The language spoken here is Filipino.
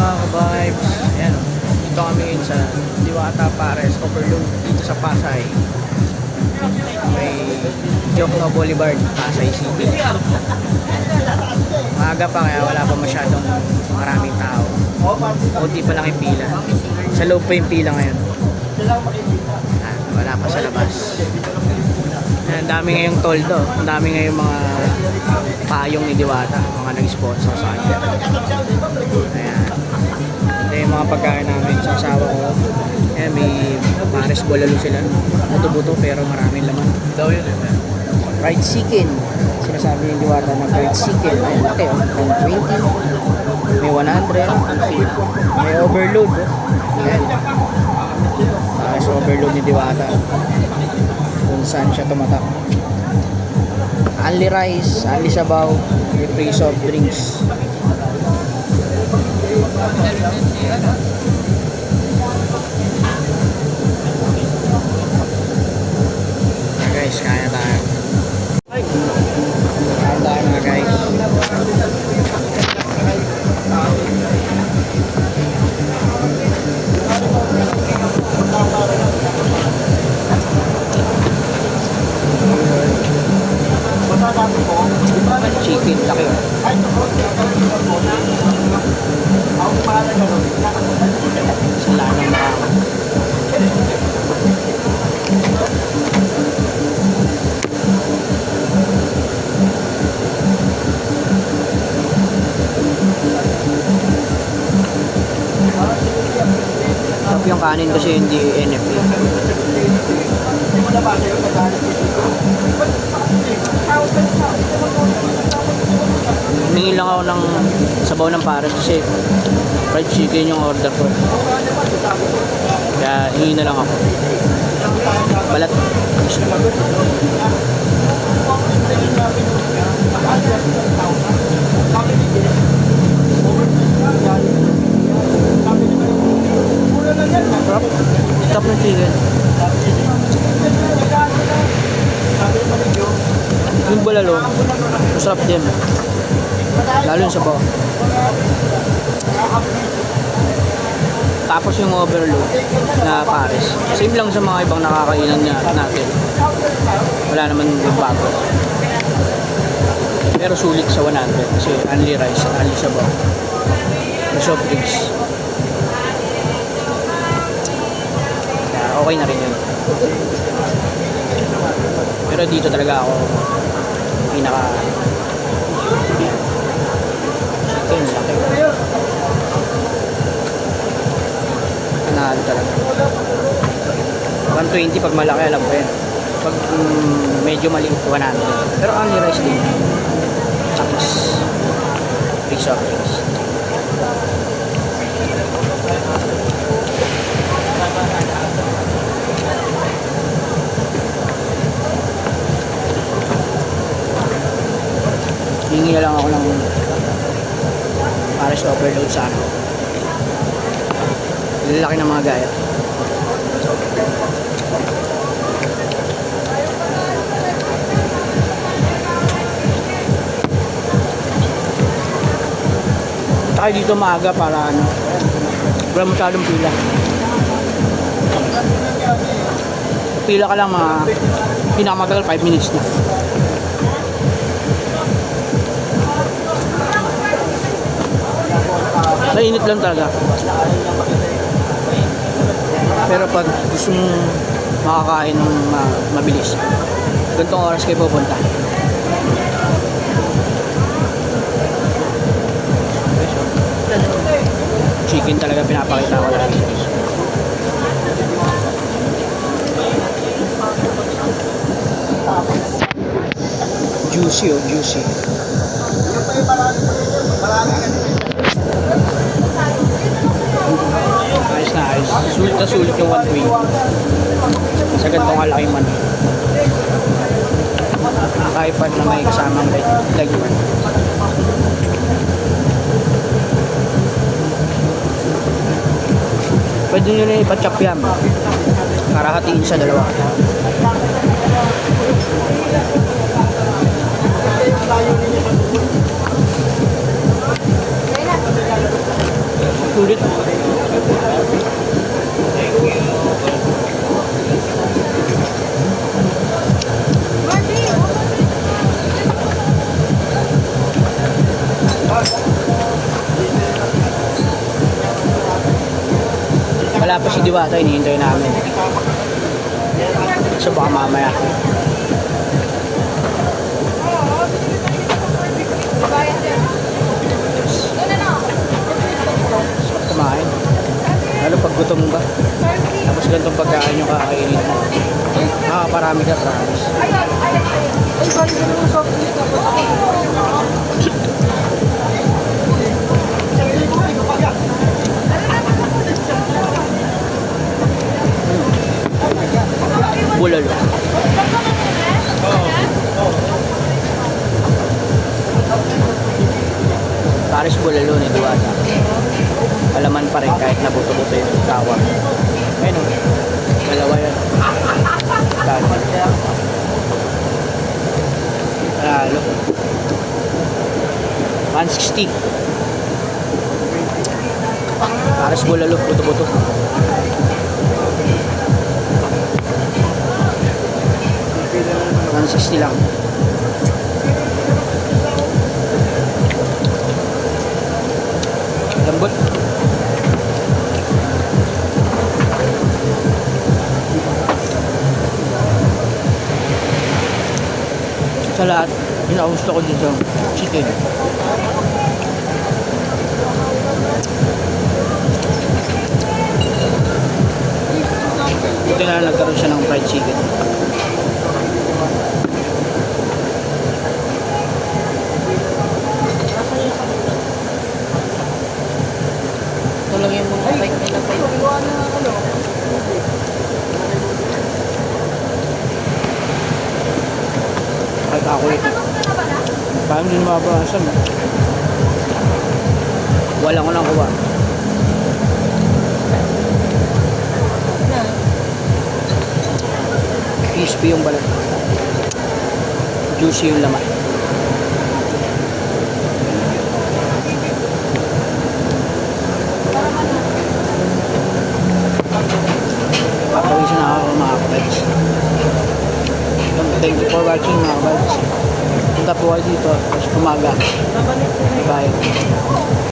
mga ka-vibes. Ayan o. Kami ngayon sa Diwata Pares Overload dito sa Pasay. May Jokno Boulevard, Pasay City. Maaga pa kaya wala pa masyadong maraming tao. Kunti pa lang yung pila. Sa loob pa yung pila ngayon. Ah, wala pa sa labas. Ang dami ngayong toldo. Ang dami ngayong mga payong ni Diwata. Mga nag-sponsor sa kanya. Ayan. Ito yung mga pagkain namin sa asawa ko. Ayan, may pares bolalo sila. Buto-buto pero maraming laman. Daw yun eh. Fried chicken. Sinasabi ni Diwata na fried chicken. Ayan, laki oh. 120. May 100. May overload. Oh. Ayan. Pares overload ni Diwata kung saan siya tumatak. Only rice, only sabaw, may free soft drinks. Ah, Yung kanin kasi hindi NFA. Humingi lang ako ng sabaw ng pares kasi fried chicken yung order ko. Kaya hingi na lang ako. Balat. Sarap. Sarap ng chicken. Yung balalo, masarap din. Lalo yung sabaw. Tapos yung overload na pares. Same lang sa mga ibang nakakainan niya natin. Wala naman bago. Pero sulit sa 100 kasi only rice, only sabaw. May soft drinks. Kaya okay na rin yun. Pero dito talaga ako pinaka Panalo talaga. 120 pag malaki alam ko yan. Pag mm, medyo maliit 100. Pero only rice din. Tapos free soft drinks. Hingi na lang ako ng pares overload sa ano. Lalaki ng mga gaya. Tayo dito maaga para ano, wala masyadong pila. Pila ka lang mga pinakamagagal 5 minutes na. Mainit lang talaga. Pero pag gusto mong makakain ng ma- mabilis, ganitong oras kayo pupunta. Chicken talaga pinapakita ko lagi. Juicy oh, juicy. Ayos na ayos. Sulit na sulit yung 120. Sa ganitong kalaki man. Tripod na may kasamang work. Pwede nyo na ipachop yan. Karahatiin sa dalawa. Sulit. Wala pa si Diwata, hinihintay namin. So baka mamaya. Sarap kumain. Lalo pag gutom ka. Tapos ganitong pagkain yung kakainin mo. Makakaparami ka, promise. Bulalo. Paris bulalo ni Duwata. Alaman pa rin kahit nabuto-buto yung kawang. Ayun o. Dalawa yan. Kano. Panalo. 160. Paris bulalo, buto-buto. Sixty lang. Lambot. Sa lahat, pinakagusto ko dito, chicken. Buti nga nagkaroon siya ng fried chicken. Ito lang yung mga bike nila pa. Kahit ako ito. Parang eh. Walang ko nang kuha. Crispy yung balat. Juicy yung laman. Papawisin na ako mga kapatid. Thank you for watching mga kapatid. Punta po kayo dito. Umaga. Bye.